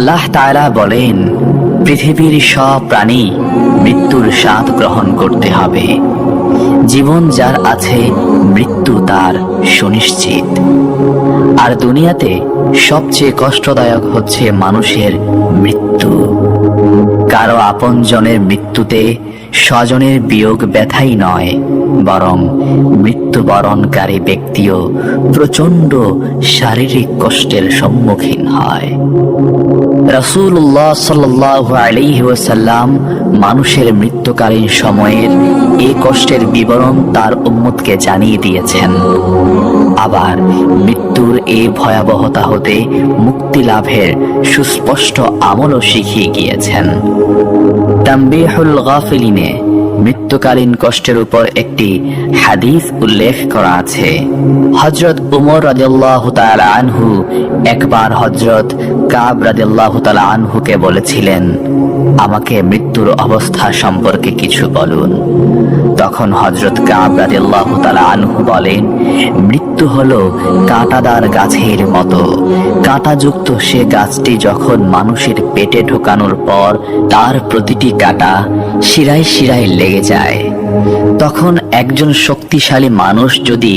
আল্লাহ তাআলা বলেন, পৃথিবীর সব প্রাণী মৃত্যুর স্বাদ গ্রহণ করতে হবে। জীবন যার আছে, মৃত্যু তার সুনিশ্চিত। আর দুনিয়াতে সবচেয়ে কষ্টদায়ক হচ্ছে মানুষের মৃত্যু। কারও আপনজনের মৃত্যুতে স্বজনের বিয়োগ ব্যথাই নয় বরং মৃত্যুবরণকারী ব্যক্তিও প্রচণ্ড শারীরিক কষ্টের সম্মুখীন হয়। রসুল্লাহ সাল্লাহ আলাইহি ওয়াসাল্লাম মানুষের মৃত্যুকালীন সময়ের এই কষ্টের বিবরণ তার উম্মতকে জানিয়ে দিয়েছেন। আবার মৃত্যুর এই ভয়াবহতা হতে মুক্তি লাভের সুস্পষ্ট আমলও শিখিয়ে গিয়েছেন। তাম্বিহুল গাফিলিনে মৃত্যুকালীন কষ্টের উপর একটি হাদিস উল্লেখ করা আছে। হজরত উমর রাদিয়াল্লাহু তালা আনহু একবার হজরত কাব রাদিয়াল্লাহু তালা আনহুকে বলেছিলেন, আমাকে মৃত্যুর অবস্থা সম্পর্কে কিছু বলুন। তখন হজরত আনহু বলেন, মৃত্যু হল কাঁটাদার গাছের মতো। কাঁটাযুক্ত সে গাছটি যখন মানুষের পেটে ঢোকানোর পর তার প্রতিটি কাঁটা শিরায় শিরায় লেগে যায়। তখন একজন শক্তিশালী মানুষ যদি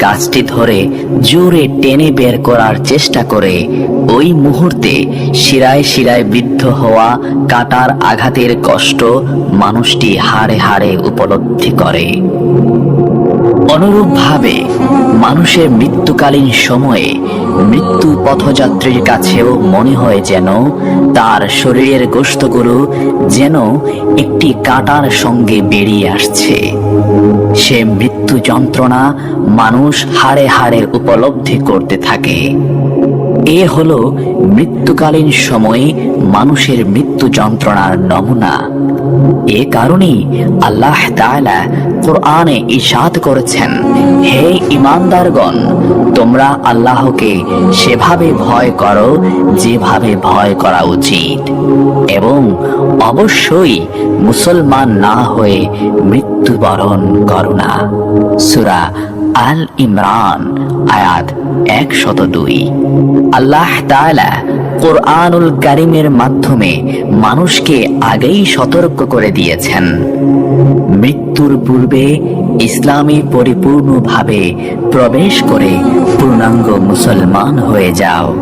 গাছটি ধরে জোরে টেনে বের করার চেষ্টা করে, ওই মুহূর্তে শিরায় শিরায় বিদ্ধ হওয়া কাটার আঘাতের কষ্ট মানুষটি হাড়ে হাড়ে উপলব্ধি করে। অনুরূপভাবে মানুষের মৃত্যুকালীন সময়ে মৃত্যু পথযাত্রীর কাছেও মনে হয় যেন তার শরীরের গোস্তগুলো যেন একটি কাটার সঙ্গে বেরিয়ে আসছে। সে মৃত্যু যন্ত্রণা মানুষ হাড়ে হাড়ে উপলব্ধি করতে থাকে। এ হলো মৃত্যুকালীন সময়ে মানুষের মৃত্যু যন্ত্রণার নমুনা। এ কারণেই আল্লাহ তাআলা কোরআনে ইশাদ করেছেন, হে ইমানদারগণ তোমরা আল্লাহকে সেভাবে ভয় করো, যেভাবে ভয় করা উচিত। এবং অবশ্যই মুসলমান না হয়ে মৃত্যুবরণ করো না। সুরা আল ইমরান আয়াত একশত দুই আল্লাহ তাআলা কোরআনুল কারিমের মাধ্যমে মানুষকে আগেই সতর্ক করে দিয়েছেন। মৃত্যুর পূর্বে ইসলামে পরিপূর্ণভাবে প্রবেশ করে পূর্ণাঙ্গ মুসলমান হয়ে যাও।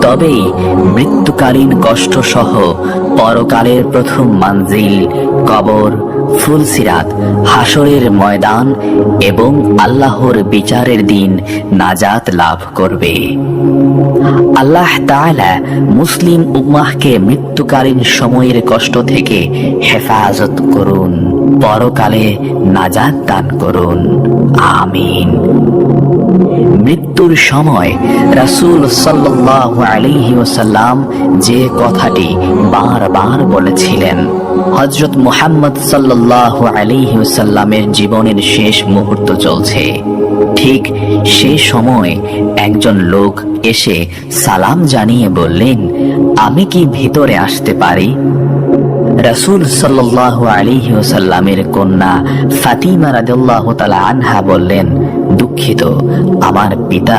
তবেই মৃত্যুকালীন কষ্ট সহ পরকালের প্রথম মানজিল, কবর ফুলসিরাত হাসরের ময়দান এবং আল্লাহর বিচারের দিন নাজাত লাভ করবে। আল্লাহ তাআলা মুসলিম উম্মাহকে মৃত্যুকালীন সময়ের কষ্ট থেকে হেফাজত করুন, পরকালে নাজাত দান করুন। আমিন। মৃত্যুর সময় রাসূল সাল্লাল্লাহু আলাইহি ওয়াসাল্লাম যে কথাটি বারবার বলেছিলেন। হযরত মুহাম্মদ সাল্লাল্লাহু আলাইহি ওয়াসাল্লামের জীবনের শেষ মুহূর্ত চলছে। ঠিক সে সময় একজন লোক এসে সালাম জানিয়ে বললেন, আমি কি ভিতরে আসতে পারি? রাসূল সাল্লাল্লাহু আলাইহি ওয়াসাল্লামের কন্যা ফাতিমা তাআলা আনহা বললেন দুঃখিত। আমার পিতা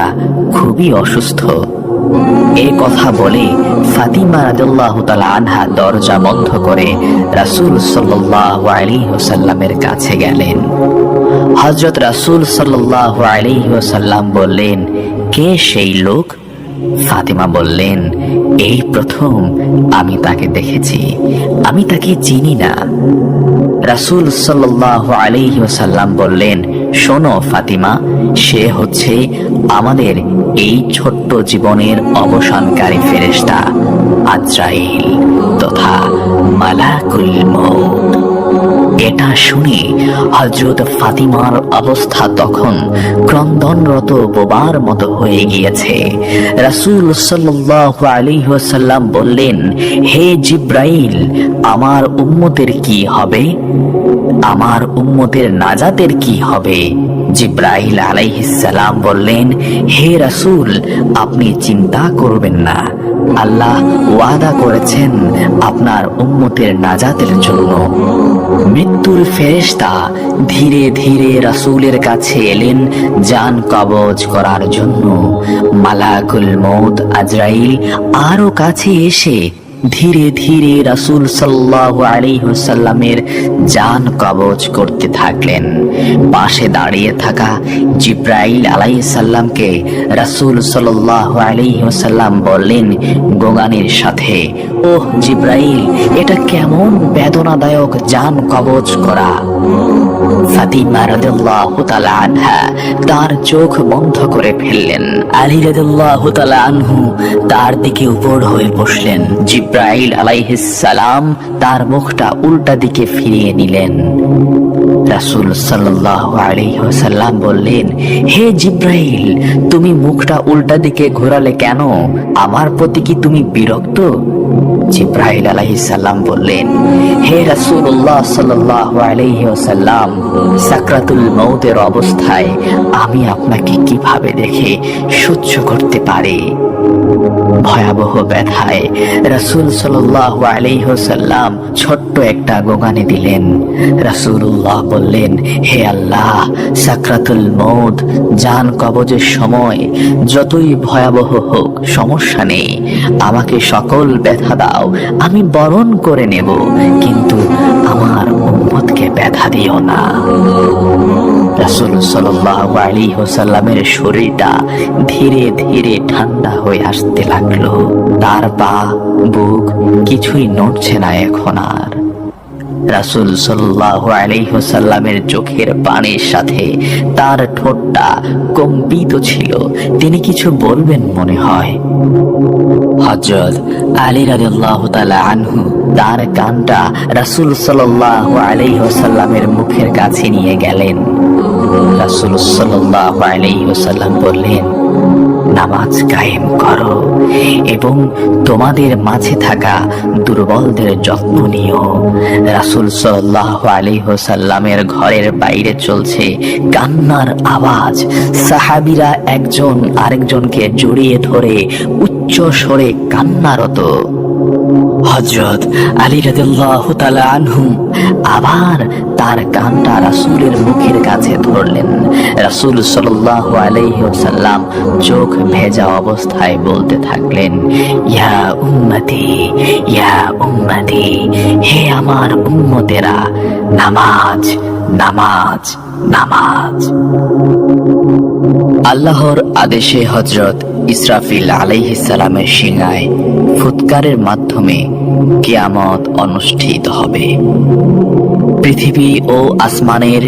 খুবই অসুস্থ। এ কথা বলে ফাতিমা রাদিয়াল্লাহু তাআলা আনহা দরজা বন্ধ করে রাসূল সাল্লাল্লাহু আলাইহি ওয়াসাল্লামের কাছে গেলেন। হযরত রাসূল সাল্লাল্লাহু আলাইহি ওয়াসাল্লাম বললেন, কে সেই লোক? ফাতিমা বললেন, এই প্রথম আমি তাকে দেখেছি। আমি তাকে চিনি না। রাসূল সাল্লাল্লাহু আলাইহি ওয়াসাল্লাম বললেন শোনো ফাতিমা সে হচ্ছে আমাদের এই ছোট্ট জীবনের অবসানকারী ফেরেস্তা আজরাইল তথা মালাকুল মউত। এটা শুনে হজরত ফাতিমার অবস্থা তখন ক্রন্দনরত বোবার মতো হয়ে গিয়েছে। রাসুল সাল্লাহ আলী ওসাল্লাম বললেন, হে জিব্রাইল, আমার উম্মতের কি হবে? আমার উম্মতের নাজাতের কি হবে? জিব্রাইল আলাইহিসসালাম বললেন, হে রাসূল, আপনি চিন্তা করবেন না। আল্লাহ ওয়াদা করেছেন আপনার উম্মতের নাজাতের জন্য। মৃত্যুর ফেরেশতা ধীরে ধীরে রাসূলের কাছে এলেন জান কবজ করার জন্য। মালাকুল মৌত আজরাইল আরও কাছে এসে ধীরে ধীরে রাসূল সাল্লাল্লাহু আলাইহি ওয়াসাল্লামের জান কবজ করতে থাকলেন। পাশে দাঁড়িয়ে থাকা জিব্রাইল আলাইহিস সালামকে রাসূল সাল্লাল্লাহু আলাইহি ওয়াসাল্লাম বললেন, গোগানের সাথে, ওহ জিব্রাইল, এটা কেমন বেদনাদায়ক জান কবজ করা। ফাতিমা রাদিয়াল্লাহু তাআলা আনহা তার চোখ বন্ধ করে ফেললেন। আলী রাদিয়াল্লাহু তাআলা আনহু তার দিকে উপর হয়ে বসলেন। জিব্রাইল আলাইহিস সালাম তার মুখটা উল্টা দিকে ফিরিয়ে নিলেন। রাসূল সাল্লাল্লাহু আলাইহি ওয়াসাল্লাম বললেন, হে জিব্রাইল, তুমি মুখটা উল্টা দিকে ঘোরালে কেন? আমার প্রতি কি তুমি বিরক্ত? জিব্রাইল আলাইহিস সালাম বললেন, হে রাসুল্লাহ সাল্লাল্লাহু আলাইহি ওয়াসাল্লাম, সাকরাতুল মৌদের অবস্থায় আমি আপনাকে কীভাবে দেখে সহ্য করতে পারি? ভয়াবহ ব্যথায় রাসূল সাল্লাল্লাহু আলাইহি ওয়াসাল্লাম ছোট্ট একটা গোগানে দিলেন। রাসূলুল্লাহ বললেন, হে আল্লাহ, সাকরাতুল মউত, জান কবজের সময় যতই ভয়াবহ হোক, সমস্যা নেই। আমাকে সকল ব্যথা দাও, আমি বরণ করে নেব, কিন্তু আমার উম্মতকে ব্যথা দিও না। রাসূল সাল্লাল্লাহু আলাইহি ওয়াসাল্লামের শরীরটা ধীরে ধীরে ঠান্ডা হয়ে আসতে লাগল। তার পা, বুক কিছুই নড়ছে না এখন আর। রাসূল সাল্লাল্লাহু আলাইহি চোখের পানির সাথে তার ঠোঁটটা কম্পিত ছিল। তিনি কিছু বলবেন মনে হয়। হযরত আলী রাদিয়াল্লাহু তাআলা আনহু তার কানটা রাসূল সাল্লাল্লাহু আলাইহি ওয়াসাল্লামের মুখের কাছে নিয়ে গেলেন। রাসূল সাল্লাল্লাহু আলাইহি বললেন নামাজ কায়েম করো এবং তোমাদের মাঝে থাকা দুর্বলদের যত্ন নিও। রাসুল সাল্লাহ আলী হোসাল্লামের ঘরের বাইরে চলছে কান্নার আওয়াজ। সাহাবিরা একজন আরেকজনকে জড়িয়ে ধরে উচ্চ স্বরে কান্নারত। হজরত আলী রাদিয়াল্লাহু তাআলা আনহু আবার তার কানটা রাসূলের মুখের কাছে ধরলেন। রাসূল সাল্লাল্লাহু আলাইহি ওয়াসাল্লাম চোখ ভেজা অবস্থায় বলতে থাকলেন, ইয়া উম্মতি ইয়া উম্মতি, হে আমার উম্মতেরা, নামাজ নামাজ নামাজ। আল্লাহর আদেশে হজরত ইসরাফিল আলাইহিসালামের সিঙায় ফুৎকারের মাধ্যমে কিয়ামত অনুষ্ঠিত হবে। পৃথিবী ও আসমানের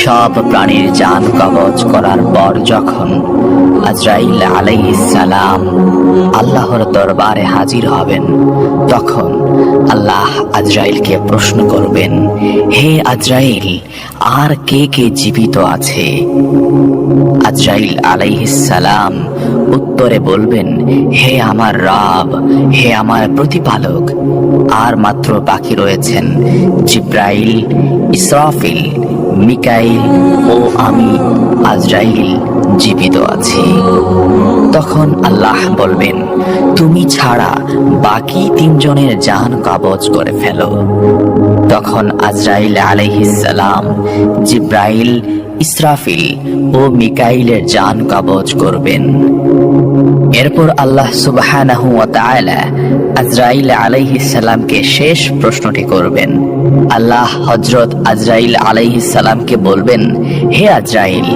সব প্রাণীর যান কবচ করার পর যখন আজরাইল আলাইহিসালাম আল্লাহর দরবারে হাজির হবেন, তখন আল্লাহ আজরাইলকে প্রশ্ন করবেন, হে আজরাইল, আর কে কে জীবিত আছে? আজরাইল সালাম উত্তরে বলবেন, হে আমার রব, হে আমার প্রতিপালক। আর মাত্র বাকি রয়েছেন জিব্রাইল, ইসরাফিল, মিকাইল ও আমি, আজরাইল জীবিত আছি। তখন আল্লাহ বলবেন, তুমি ছাড়া বাকি তিনজনের জান কবজ করে ফেলো। তখন আজরাইল আলাইহিস সালাম, জিব্রাইল, ইসরাফিল ও মিকাইলের জান কবজ করবেন। এরপর আল্লাহ তাআলা আজরাইল আলাইহিস সালামকে শেষ প্রশ্নটি করবেন। আল্লাহ হযরত আজরাইল আলাইহিস সালামকে বলবেন, হে আজরাইল,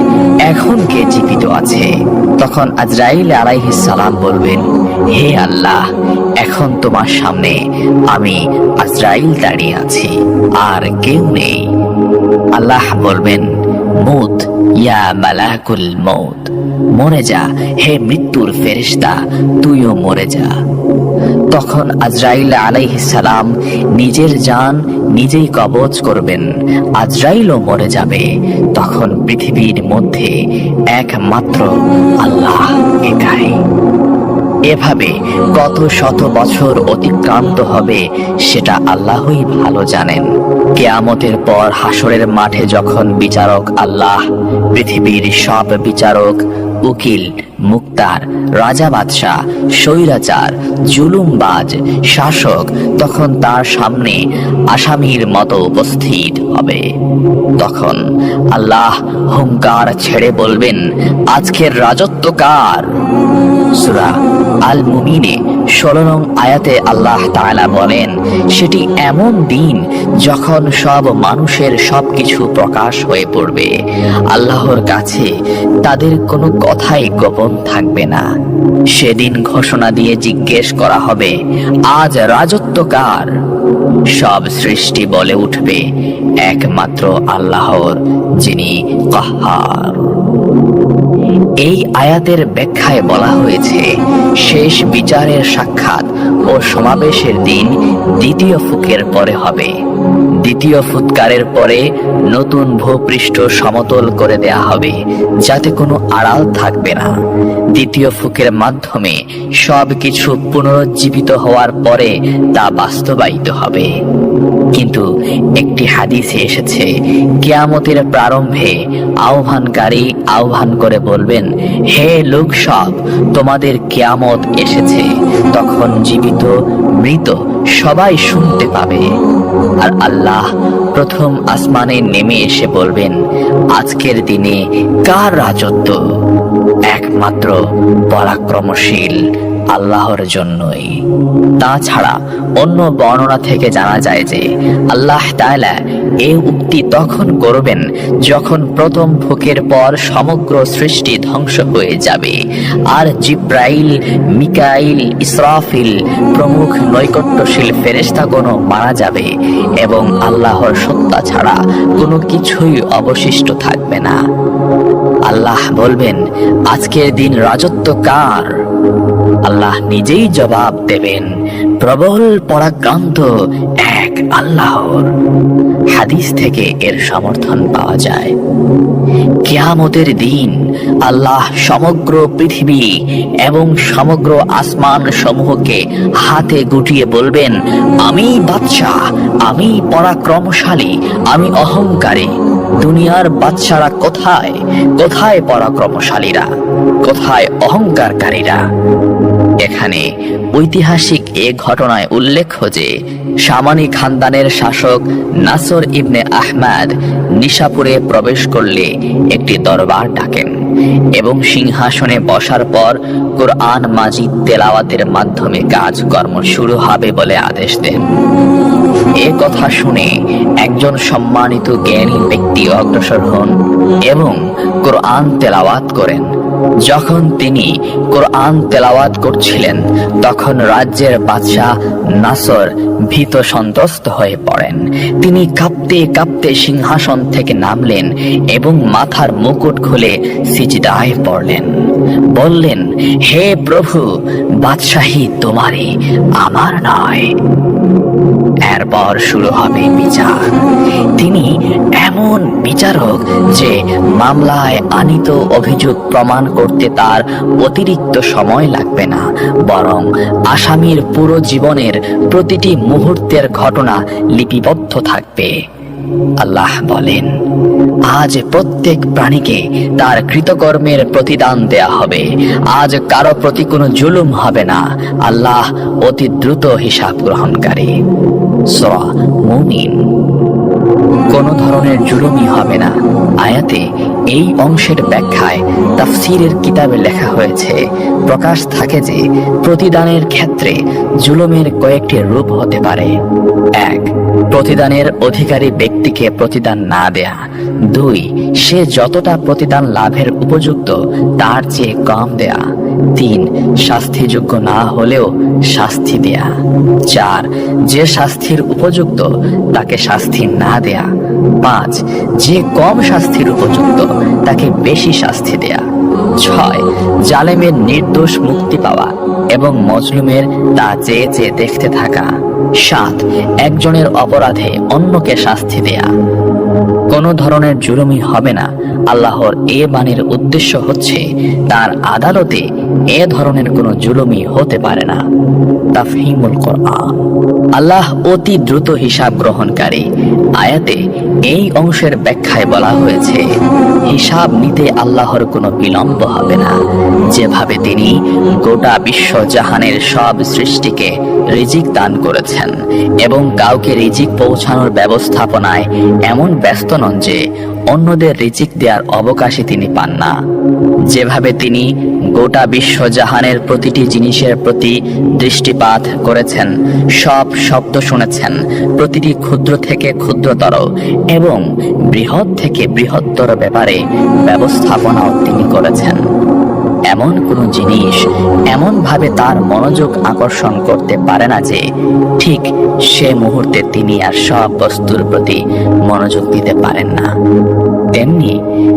এখন কে জীবিত আছে? তখন আজরাইল সালাম বলবেন, হে আল্লাহ, এখন তোমার সামনে আমি আজরাইল দাঁড়িয়ে আছি, আর কেউ নেই। আল্লাহ বলবেন মুত ইয়া মালাকুল মৌত মরে যা, হে মৃত্যুর ফেরেশতা, তুইও মরে যা। তখন আজরাইল সালাম নিজের জান নিজেই কবজ করবেন, আজরাইলও মরে যাবে। তখন পৃথিবীর মধ্যে একমাত্র আল্লাহ একাই। এভাবে কত শত বছর অতিক্রান্ত হবে সেটা আল্লাহই ভালো জানেন। কেয়ামতের পর হাসরের মাঠে যখন বিচারক আল্লাহ, পৃথিবীর সব বিচারক, উকিল, মুক্তার, রাজা বাদশাহ, স্বৈরাচার, জুলুমবাজ, শাসক, তখন তার সামনে আসামির মতো উপস্থিত হবে। তখন আল্লাহ হুঙ্কার ছেড়ে বলবেন, আজকের রাজত্ব কার? সুরা আল মুমিনে ষোলো নং আয়াতে আল্লাহ তাআলা বলেন, সেটি এমন দিন যখন সব মানুষের সবকিছু প্রকাশ হয়ে পড়বে। আল্লাহর কাছে তাদের কোনো কথাই গোপন থাকবে না। সেদিন ঘোষণা দিয়ে জিজ্ঞেস করা হবে, আজ রাজত্ব কার সব সৃষ্টি বলে উঠবে, একমাত্র আল্লাহর, যিনি কাহার। এই আয়াতের ব্যাখ্যায় বলা হয়েছে, শেষ বিচারের সাক্ষাৎ ও সমাবেশের দিন দ্বিতীয় ফুকের পরে হবে। দ্বিতীয় ফুৎকারের পরে নতুন ভূপৃষ্ঠ সমতল করে দেয়া হবে, যাতে কোনো আড়াল থাকবে না। দ্বিতীয় ফুকের মাধ্যমে সব কিছু পুনরুজ্জীবিত হওয়ার পরে তা বাস্তবায়িত হবে। কিন্তু একটি হাদিসে এসেছে, কেয়ামতের প্রারম্ভে আহ্বানকারী আহ্বান করে বলবেন, হে লোক সব, তোমাদের কেয়ামত এসেছে। তখন জীবিত, মৃত সবাই শুনতে পাবে। আর আল্লাহ প্রথম আসমানে নেমে এসে বলবেন, আজকের দিনে কার রাজত্ব? একমাত্র পরাক্রমশীল আল্লাহর জন্যই। তাছাড়া অন্য বর্ণনা থেকে জানা যায় যে আল্লাহ তাআলা এ উক্তি তখন করবেন যখন প্রথম ফুকের পর সমগ্র সৃষ্টি ধ্বংস হয়ে যাবে। আর জিব্রাইল, মিকাইল, ইসরাফিল প্রমুখ নৈকট্যশীল ফেরেশতাগণও মারা যাবে এবং আল্লাহর সত্তা ছাড়া কোনো কিছুই অবশিষ্ট থাকবে না। আল্লাহ বলবেন আজকের দিন রাজত্ব কার? আল্লাহ নিজেই জবাব দেবেন প্রবল পরাক্রান্ত এক আল্লাহর। হাদিস থেকে এর সমর্থন পাওয়া যায়। কেয়ামতের দিন আল্লাহ সমগ্র পৃথিবী এবং সমগ্র আসমান সমূহকে হাতে গুটিয়ে বলবেন, আমি বাদশাহ, আমি পরাক্রমশালী, আমি অহংকারী। দুনিয়ার বাচ্চারা কোথায়? কোথায় পরাক্রমশালীরা? কোথায় অহংকারকারীরা? এখানে ঐতিহাসিক এ ঘটনায় উল্লেখ্য যে সামানি খানদানের শাসক নাসর ইবনে আহমাদ নিশাপুরে প্রবেশ করলে একটি দরবার ডাকেন এবং সিংহাসনে বসার পর কোরআন মাজিদ তেলাওয়াতের মাধ্যমে কাজকর্ম শুরু হবে বলে আদেশ দেন। এ কথা শুনে একজন সম্মানিত জ্ঞানী ব্যক্তি অগ্রসর হন এবং কোরআন তেলাওয়াত করেন। যখন তিনি কোরআন তেলাওয়াত করছিলেন, তখন রাজ্যের বাদশাহ নাসর ভীত সন্ত্রস্ত হয়ে পড়েন। তিনি কাঁপতে কাঁপতে সিংহাসন থেকে নামলেন এবং মাথার মুকুট খুলে সিজদায় পড়লেন। বললেন, হে প্রভু, বাদশাহী তোমারই, আমার নয়। এরপর শুরু হবে বিচার। তিনি এমন বিচারক যে মামলায় আনিত অভিযোগ প্রমাণ করতে তার অতিরিক্ত সময় লাগবে না, বরং আসামির পুরো জীবনের প্রতিটি মুহূর্তের ঘটনা লিপিবদ্ধ থাকবে। আল্লাহ বলেন, আজ প্রত্যেক প্রাণীকে তার কৃতকর্মের প্রতিদান দেয়া হবে। আজ কারও প্রতি কোনো জুলুম হবে না। আল্লাহ অতি দ্রুত হিসাব গ্রহণকারী। সরা মুমিন। কোনো ধরনের জুলুমই হবে না। আয়াতে এই অংশের ব্যাখ্যায় তাফসিরের কিতাবে লেখা হয়েছে, প্রকাশ থাকে যে প্রতিদানের ক্ষেত্রে জুলুমের কয়েকটি রূপ হতে পারে। এক, প্রতিদানের অধিকারী ব্যক্তিকে প্রতিদান না দেয়া। দুই, সে যতটা প্রতিদান লাভের উপযুক্ত, তার চেয়ে কম দেয়া। তিন, শাস্তিযোগ্য না হলেও শাস্তি দেয়া। চার, যে শাস্তির উপযুক্ত, তাকে শাস্তি না দেয়া। পাঁচ, যে কম শাস্তির উপযুক্ত তাকে বেশি শাস্তি দেয়া। ছয়, জালেমের নির্দোষ মুক্তি পাওয়া এবং মজলুমের তা চেয়ে চেয়ে দেখতে থাকা। সাত, একজনের অপরাধে অন্যকে শাস্তি দেয়া। কোনো ধরনের জুলুমি হবে না। আল্লাহর এ বাণীর উদ্দেশ্য হচ্ছে, তার আদালতে এ ধরনের কোনো জুলুমি হতে পারে না। তাফহিমুল কোরআন। আল্লাহ অতি দ্রুত হিসাব গ্রহণকারী। আয়াতে এই অংশের ব্যাখ্যায় বলা হয়েছে, হিসাব নিতে আল্লাহর কোনো বিলম্ব হবে না। যেভাবে তিনি গোটা বিশ্ব জাহানের সব সৃষ্টিকে রিজিক দান করেছেন এবং কাউকে রিজিক পৌঁছানোর ব্যবস্থাপনায় এমন ব্যস্ত নন যে অন্যদের রিজিক দেওয়ার অবকাশে তিনি পান না। যেভাবে তিনি গোটা বিশ্ব জাহানের প্রতিটি জিনিসের প্রতি দৃষ্টিপাত করেছেন, সব শব্দ শুনেছেন, প্রতিটি ক্ষুদ্র থেকে ক্ষুদ্রতর এবং বৃহৎ থেকে বৃহত্তর ব্যাপারে ব্যবস্থাপনাও তিনি করেছেন। এমন কোনো জিনিস এমনভাবে তার মনোযোগ আকর্ষণ করতে পারে না যে ঠিক সে মুহূর্তে তিনি আর সব বস্তুর প্রতি মনোযোগ দিতে পারেন না। তেমনি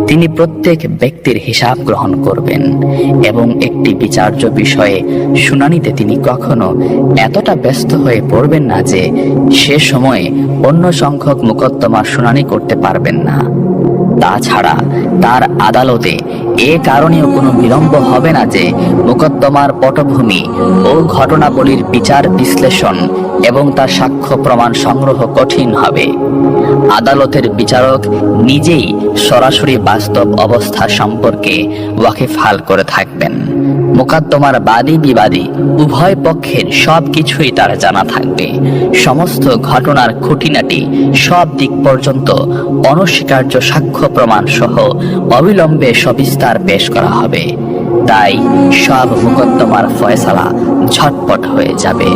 তিনি প্রত্যেক ব্যক্তির হিসাব গ্রহণ করবেন এবং একটি বিচার্য বিষয়ে শুনানিতে তিনি কখনো এতটা ব্যস্ত হয়ে পড়বেন না যে সে সময়ে অন্য সংখ্যক মোকদ্দমার শুনানি করতে পারবেন না। তাছাড়া তার আদালতে এ কারণেও কোনো বিলম্ব হবে না যে মোকদ্দমার পটভূমি ও ঘটনাবলীর বিচার বিশ্লেষণ এবং তার সাক্ষ্য প্রমাণ সংগ্রহ কঠিন হবে। আদালতের বিচারক নিজেই সরাসরি বাস্তব অবস্থা সম্পর্কে ওয়াকিফহাল করে থাকবেন। মোকদ্দমার বাদী বিবাদী উভয় পক্ষের সব কিছুই তার জানা থাকবে। সমস্ত ঘটনার খুঁটিনাটি সব দিক পর্যন্ত অনস্বীকার্য সাক্ষ্য প্রমাণ সহ অবিলম্বে সবিস্তার পেশ করা হবে। তাই সব মোকদ্দমার ফয়সালা ঝটপট হয়ে যাবে।